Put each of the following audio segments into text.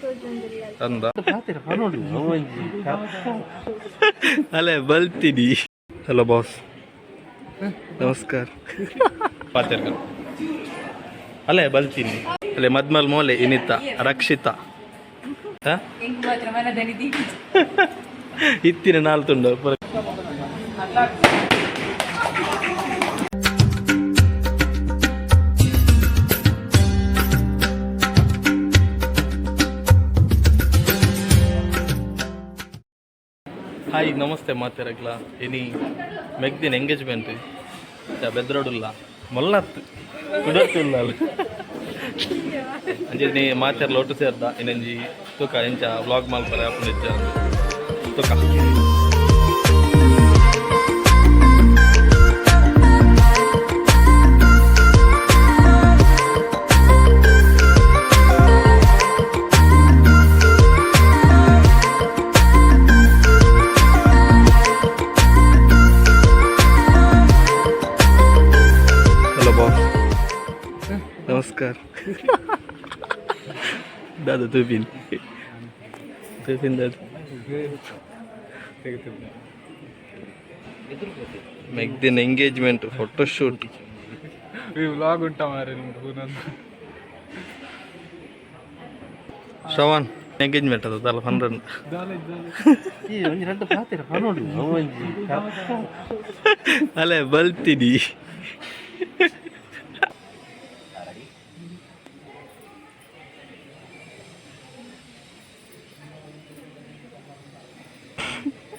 ತೋಜೊಂದಿಲ್ಲ ಅಂದ ಅಲ್ಲೇ ಬಲ್ತೀನಿ. Hello boss. ನಮಸ್ಕಾರ. ಪಾತಿರ್ಗ ಅಲ್ಲೇ ಬಲ್ತೀನಿ. ಅಲ್ಲೇ ಮದ್ಮಲ್ ಮೋಲೆ ಇನಿತ ರಕ್ಷಿತ. ಹ? ಇತ್ತಿನ ನಾಲ್ ಹಾಯ್, ನಮಸ್ತೆ ಮಾತಾಡಕ್ಲ ಇನಿ ಮೆಗ್ದಿನ ಎಂಗೇಜ್ಮೆಂಟ್ ಬೆದ್ರೋಡುಲ್ಲ. ಮೊಲ್ಲತ್ತು ಕುಡತ್ತಿಲ್ಲ ಅಂಜಿ ನೀ ಮಾತಾರ್ಲ ಒಟ್ಟು ಸೇರ್ದ. ಇನ್ನಂಜಿ, ತೂಕ, ಎಂಚ ವ್ಲಾಗ್ ಮಾಲ್ಪರ ಅಪ್ಪ ತುಕ. নমস্কার দাদা তুফিন তুফিন দাদা ಮೇಕ್ ದಿನ್ ಎಂಗೇಜ್ಮೆಂಟ್ ಫೋಟೋಶೂಟ್ ಈ ವ್ಲಾಗ್ ಉಂಟ ಮಾರೆ ನಿಮ್ದು ಶ್ರವಣ್ ಎಂಗೇಜ್ಮೆಂಟ್ ಅದು ಅಲ್ಲ ಹಂಡ್ರೆಡ್ ಅಲ್ಲೇ ಬಲ್ತೀನಿ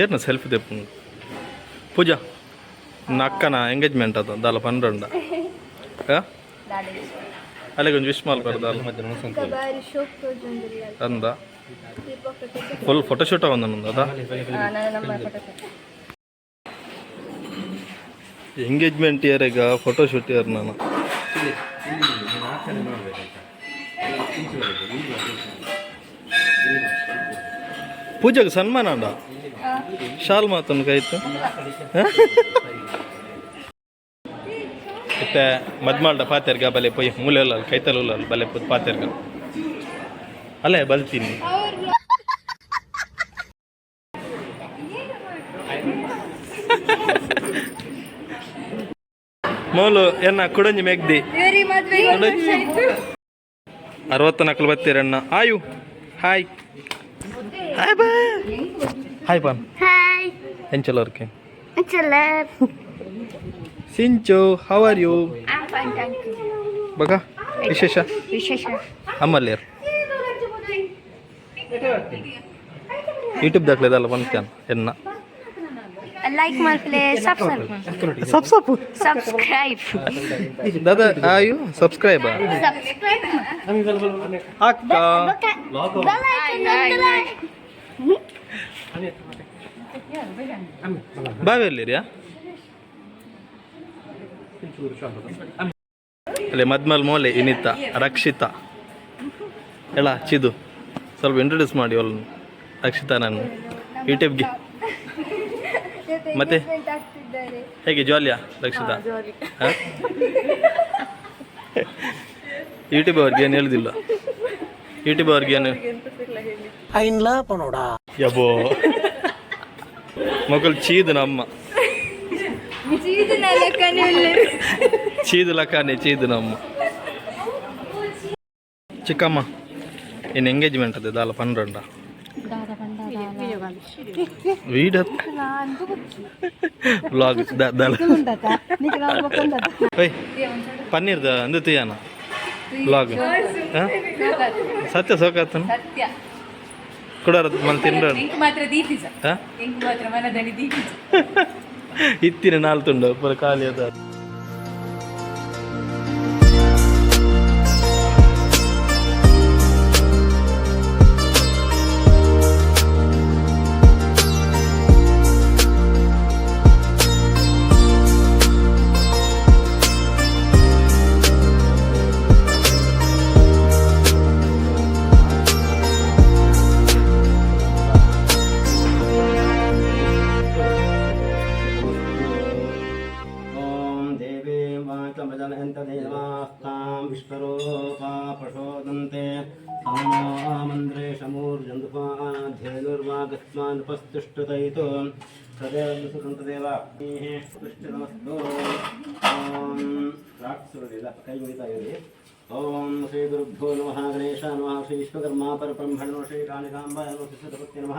ಏರ್ನ ಸೆಲ್ಫಿ ತೆಪ್ಪು ಪೂಜಾ, ನನ್ನ ಅಕ್ಕನ ಎಂಗೇಜ್ಮೆಂಟ್ ಅದ, ದಾಲ ಪನ್ನೆಂಡ ಅಲ್ಲಿಗೆ ಒಂದು ವಿಶ್ ಮಾಡ್ಬಾರ್ದು ಅಲ್ಲ. ಬಾರಿ ಶೋಕ್ ತೋಜೊಂದಿಲ್ಲ ಅಂದ ಫುಲ್ ಫೋಟೋಶೂಟ್ ಒಂದೊಂದು ಅದ ಎಂಗೇಜ್ಮೆಂಟ್ ಇಯರ್ಗ ಫೋಟೋಶೂಟ್ ಇಯರ್ ನಾನು. ಪೂಜೆಗೆ ಸನ್ಮಾನ ಅಂಡ ಶಾಲ್ ಮಾತನ್ನು ಕಾಯ್ತು ಮತ್ತೆ ಮದ್ಮಾಲ್ಡ ಪಾತೆರ್ಗ ಬಲೆ ಪೊಯ್ ಮೂಲೆಲ್ಲ ಕೈತಲ್ಲ ಬಲೆ ಪುತ್ ಪಾತೆರ್ಗ. ಅಲ್ಲೇ ಬಲ್ತೀನಿ. ಮೋಲು ಎನ್ನ ಕುಡಂಜಿ ಮೆಗ್ದಿ. ಅರವತ್ತು ನಕಲು ಬತ್ತೀರಣ್ಣ ಆಯು. ಹಾಯ್. ಹಾಯ್ ಬಾಯ್ ಹಾಯ್ ಪಾನ್ ಹಾಯ್ ಎಂಚಲೋರ್ಕೆ ಚಲ ಸಿಂಚು how are you I fine thank you ಬಗ ವಿಶೇಷ ವಿಶೇಷ ಅಮ್ಮಲ್ಲೇರ್ ಯೂಟ್ಯೂಬ್ ದಾಖಲೆದಲ್ಲ ಬಂದ್ಕ್ಯಾನ್ ಎನ್ನ? ಲೈಕ್ ಮಾಡ್ಲೆ ಸಬ್ಸ್ಕ್ರೈಬ್ ಸಬ್ ಸಬ್ಸ್ಕ್ರೈಬ್ ದಾದಾ ಆಯು ಸಬ್ಸ್ಕ್ರೈಬ್ ಸಬ್ಸ್ಕ್ರೈಬ್ ಅಕ್ಕ ಬಾವೆಲ್ಲಿರ್ಯಾ ಅಲ್ಲೇ ಮದ್ಮಲ್ ಮೋಲೆ ಇನಿತ ರಕ್ಷಿತ. ಹೇಳ ಚಿದು. ಸ್ವಲ್ಪ ಇಂಟ್ರೊಡ್ಯೂಸ್ ಮಾಡಿ ಅವಳು ರಕ್ಷಿತಾ ನಾನು. ಯೂಟ್ಯೂಬ್ಗೆ ಮತ್ತೆ ಆಗ್ತಿದ್ದಾರೆ. ಹೇಗೆ ಜಾಲಿಯಾ ರಕ್ಷಿತಾ? ಹಾಂ ಯೂಟ್ಯೂಬ್ ಅವ್ರಿಗೆ ಏನು ಹೇಳುದಿಲ್ಲ? ಯೂಟ್ಯೂಬ್ ಅವ್ರಿಗೆ ಏನು? ಯಬೋ ಮಕ್ಕಳು ಚೀದು ನಮ್ಮ. ಚೀದು ಲಕ್ಕಾನೆ ಚೀದು ಲಕಾನೆ ಚೀದು ನಮ್ಮ. ಚಿಕ್ಕಮ್ಮ ಇನ್ನು ಎಂಗೇಜ್ಮೆಂಟ್ ಅದೇ ದಾಲ ಪನ್ನೆಂಡ Video. Vlog. Da da. Hey. Paneer da andu ಸತ್ಯ ಸೋಕಾತನ? ಸತ್ಯ. ಕುಡಾರ ಮನ ತಿಂಡ್ರ ಮಾತ್ರ ದೀಪಿಸ ಇಂಕ್ ಮಾತ್ರ ದೀಪಿಸ ಇತ್ತಿನ ನಾಲ್ತುಂಡ ಖಾಲಿ ಅದಾದ ತುಷ್ಟುತಯಿತು ಸದೇವನು ಸುತಂತದೇವ ತುಷ್ಟನಮಸ್ತು ಓಂ. ರಾಕ್ಷಸರಿಲ್ಲ ಕೈ ಮುಗಿತಾ ಇರಿ ಓಂ ಶ್ರೀ ಗುರುಭ್ಯೋ ನಮಃ. ಗಣೇಶ ನಮಃ. ಶ್ರೀ ವಿಶ್ವಕರ್ಮ ಪರಬ್ರಹ್ಮಣ್ಣ ಶ್ರೀ ಕಾಣಿಕಾಂಬ ಸುಸದಪತಿ ನಮಃ.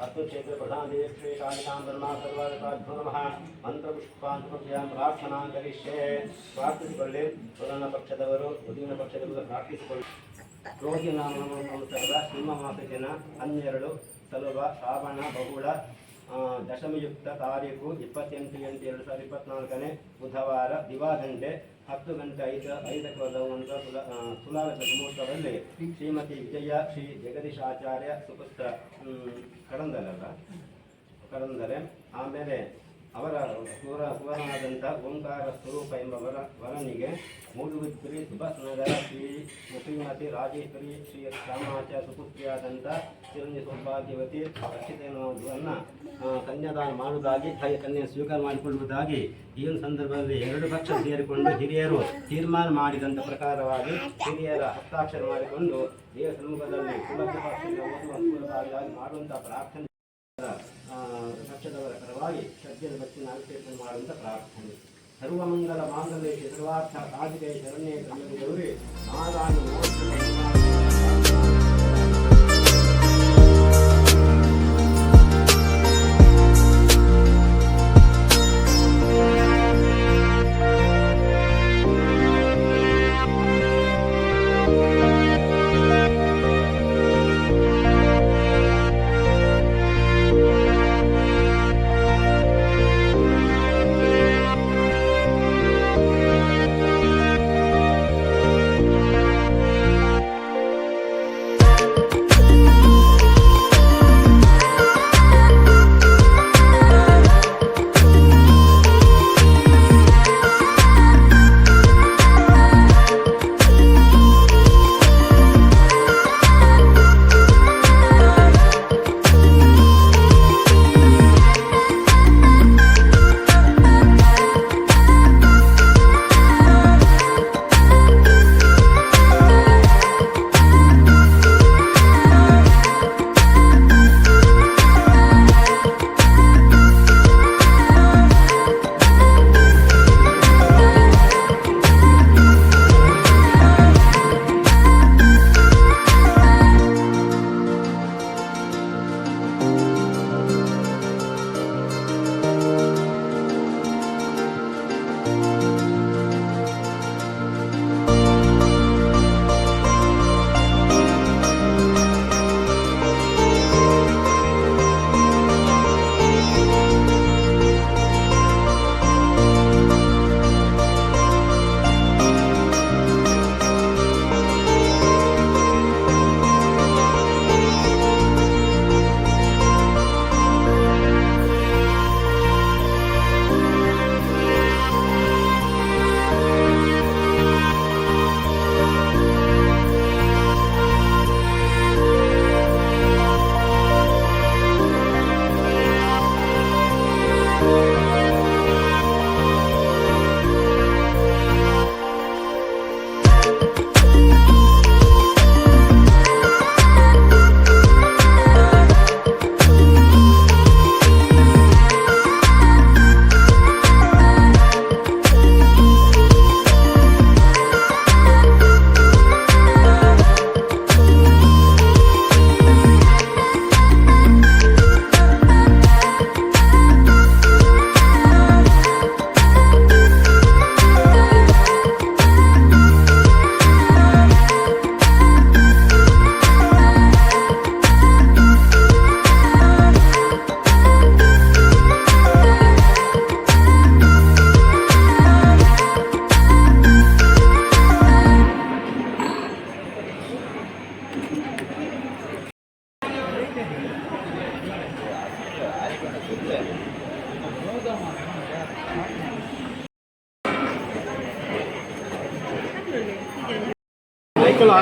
ಅಸ್ತು ಕ್ಷೇತ್ರ ಪ್ರಧಾನ ಶ್ರೀ ಕಾಣಿಕಾಂಬರ್ಮ ಸರ್ವಾದಕಾಭ್ಯೋ ನಮಃ. ಮಂತ್ರಪುಷ್ಪಾಂತಪರ್ಯಾಂ ಪ್ರಾರ್ಥಿಸಿಕೊಳ್ಳಿ. ಪ್ರಧಾನ ಪಕ್ಷದವರು ಉದ್ದಿನ ಪಕ್ಷದವರು ಪ್ರಾರ್ಥಿಸಿಕೊಳ್ಳಿ. ರೋಗಿ ನಾಮ ಸಂವತ್ಸರದ ಸಿಂಹ ಮಾಸಕ್ಕಿನ ಹನ್ನೆರಡು. ಸಲುವ ಶ್ರಾವಣ ಬಹುಳ ದಶಮಿಯುಕ್ತ ತಾರೀಕು ಇಪ್ಪತ್ತೆಂಟು ಎಂಟು ಎರಡು ಸಾವಿರದ ಇಪ್ಪತ್ನಾಲ್ಕನೇ ಬುಧವಾರ ದಿವಾಗಂಟೆ ಹತ್ತು ಗಂಟೆ ಐದು ಐದಕ್ಕೆ ಬರುವಂಥ ತುಲಾ ಆ, ತುಲಾಲಕ ಮುಹೂರ್ತದಲ್ಲಿ ಶ್ರೀಮತಿ ವಿಜಯ ಶ್ರೀ ಜಗದೀಶ್ ಆಚಾರ್ಯ ಸುಪುತ್ರ ಕಡಂದರಲ್ಲ ಕಡಂದರೆ ಆಮೇಲೆ ಅವರ ಸುವರ ಸುವರ್ಣಾದಂಥ ಓಂಕಾರ ಸ್ವರೂಪ ಎಂಬ ವರ ವರನಿಗೆ ಮೂಡುಗುತ್ರಿ ಸುಭಸ್ನಗರ ಶ್ರೀ ಶ್ರೀಮತಿ ರಾಜೇಶ್ವರಿ, ಶ್ರೀ ಶ್ಯಾಮಾಚಾರ್ಯ ಸುಪುತ್ರಿಯಾದಂಥ ಚಿರಂಜಿ ಸೌಭಾಗ್ಯವತಿ ರಕ್ಷಿತೆಯನ್ನು ಕನ್ಯಾದಾನ ಮಾಡುವುದಾಗಿ, ತಾಯಿ ಕನ್ಯೆ ಸ್ವೀಕಾರ ಮಾಡಿಕೊಳ್ಳುವುದಾಗಿ ಈ ಒಂದು ಸಂದರ್ಭದಲ್ಲಿ ಎರಡು ಪಕ್ಷ ಸೇರಿಕೊಂಡು ಹಿರಿಯರು ತೀರ್ಮಾನ ಮಾಡಿದಂಥ ಪ್ರಕಾರವಾಗಿ ಹಿರಿಯರ ಹಸ್ತಾಕ್ಷರ ಮಾಡಿಕೊಂಡು ದೇವ ಸಮ್ಮುಖದಲ್ಲಿ ಸುಲಭ ಮಾಡುವಂಥ ಪ್ರಾರ್ಥನೆ ಅಭಿಷೇಕ ಮಾಡುವಂಥ ಪ್ರಾರ್ಥನೆ ಸರ್ವಮಂಗಲ ಮಾಂಗಲ್ಯ ಸರ್ವಾರ್ಥ ಸಾಧಿಕೆ ಶರಣ್ಯ ಗೌರಿ ನಾರಾಯಣ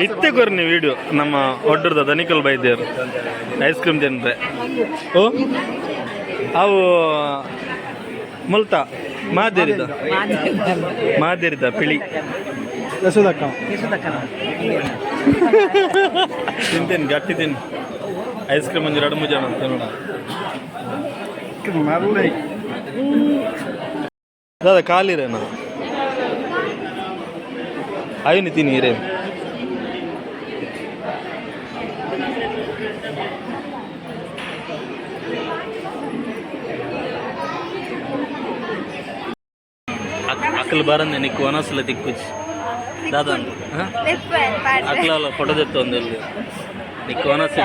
ಇತ್ತೆ ಕೊರ್ನಿ ವಿಡಿಯೋ ನಮ್ಮ ಒಡ್ಡರ್ದ ದನಿಕಲ್ ಬೈದ್ಯರು ಐಸ್ ಕ್ರೀಮ್ ಜನತೆ ಓ? ಅವು ಮುಲ್ತ. ಮಾದೇರಿದ. ಮಾದೇರಿದ ಪಿಳಿ. ತಿಂತೇನೆ ಗಟ್ಟಿ ತಿನ್. ಐಸ್ ಕ್ರೀಮ್ ಒಂದು ಎರಡು ಮೂರು ಜನ ಅಂತ ಅದ ಖಾಲಿರೇನ ತಿನ್ನಿ ತಿನ್ನಿರೇನು అక్కల భారం నేను కోనసుల దిక్కుచ్చి దాదా అట్లా ఫోటో తెస్తుంది నీకు కోనస్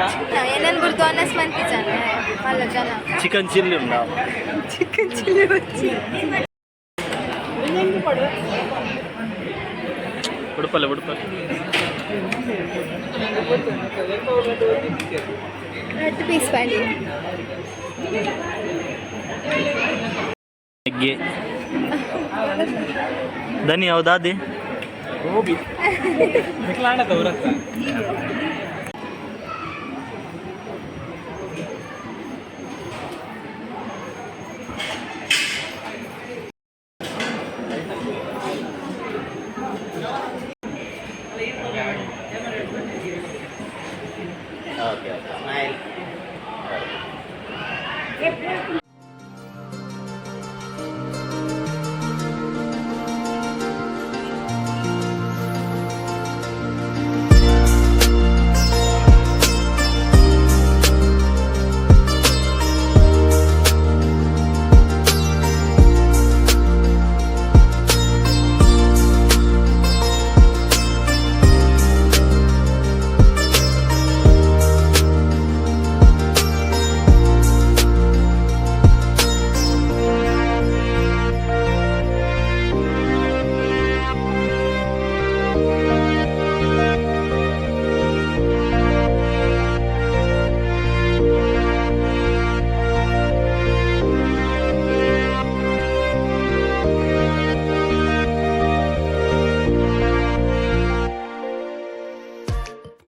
చికెన్ చిల్లీ ఉందా? చికెన్ చిల్లీ వచ్చి. ಉಡುಪಲ್ಲ ಉಡುಪಲ್ಲ ಧನಿ ಹೌದಾದಿ ಹೋಗಿ ಎಗ್ಗೆ ಧನಿ